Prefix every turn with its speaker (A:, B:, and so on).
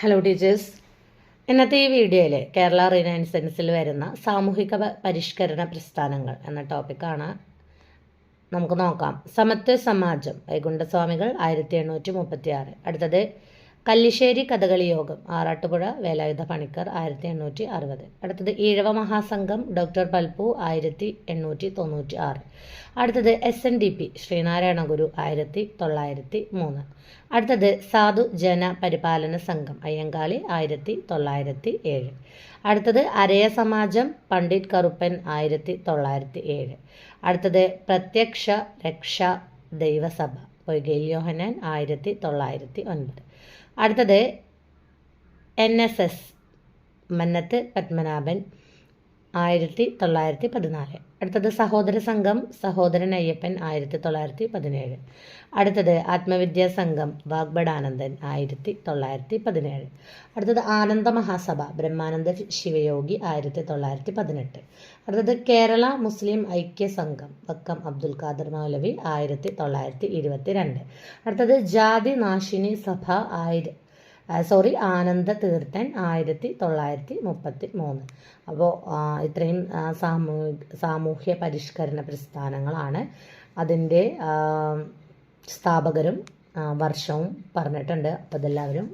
A: Hello teachers ഇന്നത്തെ ഈ വീഡിയോയിൽ കേരള റിനൈൻസൻസിൽ വരുന്ന സാമൂഹിക പരിഷ്കരണ പ്രസ്ഥാനങ്ങൾ എന്ന ടോപ്പിക്കാണ് നമുക്ക് നോക്കാം. സമത്വ സമാജം വൈകുണ്ഠസ്വാമികൾ ആയിരത്തി എണ്ണൂറ്റി മുപ്പത്തി ആറ് അടുത്തത് കല്ലിശ്ശേരി കഥകളി യോഗം ആറാട്ടുപുഴ വേലായുധ പണിക്കർ ആയിരത്തി എണ്ണൂറ്റി അറുപത് അടുത്തത് ഈഴവ മഹാസംഘം ഡോക്ടർ പൽപ്പു ആയിരത്തി എണ്ണൂറ്റി തൊണ്ണൂറ്റി ആറ് അടുത്തത് S N D P Sree Narayana Guru ആയിരത്തി തൊള്ളായിരത്തി മൂന്ന് അടുത്തത് സാധു ജന പരിപാലന സംഘം അയ്യങ്കാളി ആയിരത്തി തൊള്ളായിരത്തി ഏഴ് അടുത്തത് അരയ സമാജം പണ്ഡിറ്റ് കറുപ്പൻ ആയിരത്തി തൊള്ളായിരത്തി ഏഴ് അടുത്തത് പ്രത്യക്ഷ രക്ഷ ദൈവസഭ പൊയ്കയിൽ യോഹനാൻ ആയിരത്തി തൊള്ളായിരത്തി ഒൻപത്. അടുത്തത് N S S Mannathu Padmanabhan ആയിരത്തി തൊള്ളായിരത്തി പതിനാല് അടുത്തത് സഹോദര സംഘം സഹോദരൻ അയ്യപ്പൻ ആയിരത്തി തൊള്ളായിരത്തി പതിനേഴ് അടുത്തത് ആത്മവിദ്യാ സംഘം വാഗ്ബടാനന്ദൻ ആയിരത്തി തൊള്ളായിരത്തി പതിനേഴ് അടുത്തത് ആനന്ദ മഹാസഭ ബ്രഹ്മാനന്ദ ശിവയോഗി ആയിരത്തി തൊള്ളായിരത്തി പതിനെട്ട് അടുത്തത് കേരള മുസ്ലിം ഐക്യ സംഘം വക്കം അബ്ദുൽ ഖാദർ മൗലവി ആയിരത്തി തൊള്ളായിരത്തി ഇരുപത്തി രണ്ട് അടുത്തത് ജാതി നാശിനി സഭ ആയിരം സോറി ആനന്ദ തീർത്ഥൻ ആയിരത്തി തൊള്ളായിരത്തി മുപ്പത്തി മൂന്ന് അപ്പോൾ ഇത്രയും സാമൂഹ്യ സാമൂഹ്യ പരിഷ്കരണ പ്രസ്ഥാനങ്ങളാണ് അതിന്റെ സ്ഥാപകരും വർഷവും പറഞ്ഞിട്ടുണ്ട്. അപ്പോൾ ഇതെല്ലാവരും